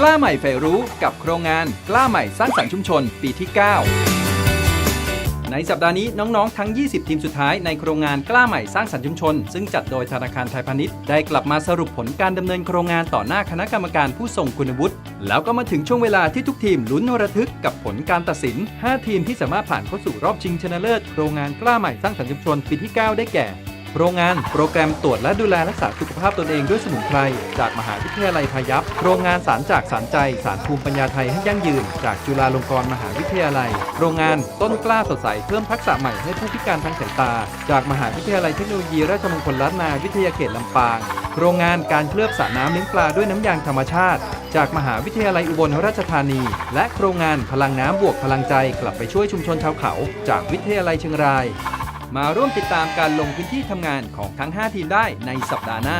กล้าใหม่ใฝ่รู้กับโครงงานกล้าใหม่สร้างสรรค์ชุมชนปีที่ 9 ในสัปดาห์นี้น้องๆ ทั้ง 20 ทีมสุดท้ายในโครงงานกล้าใหม่สร้างสรรค์ชุมชน ซึ่งจัดโดยธนาคารไทยพาณิชย์ได้กลับมาสรุปผลการดำเนินโครงงานต่อหน้าคณะกรรมการผู้ทรงคุณวุฒิแล้วก็มาถึงช่วงเวลาที่ทุกทีมลุ้นระทึกกับผลการตัดสิน 5 ทีมที่สามารถผ่านเข้าสู่รอบชิงชนะเลิศโครงงานกล้าใหม่สร้างสรรค์ชุมชนปีที่ 9 ได้แก่ โรงงานโปรแกรมตรวจและดูแลรักษาสุขภาพตนเองด้วยสมุนไพร จากมหาวิทยาลัยพายัพโรงงานสารจากสารใจสารภูมิปัญญาไทยให้ยั่งยืน จากจุฬาลงกรณ์มหาวิทยาลัย โรงงานต้นกล้าสดใสเพิ่มทักษะใหม่ให้ผู้พิการทางสายตา จากมหาวิทยาลัยเทคโนโลยีราชมงคลล้านนาวิทยาเขตลำปาง โรงงานการเคลือบสระน้ำเลี้ยงปลาด้วยน้ำยางธรรมชาติ จากมหาวิทยาลัยอุบลราชธานี และโครงงานพลังน้ำบวกพลังใจกลับไปช่วยชุมชนชาวเขา จากวิทยาลัยเชียงราย มาร่วมติดตามการลงพื้นที่ทำงานของทั้ง 5 ทีมได้ในสัปดาห์หน้า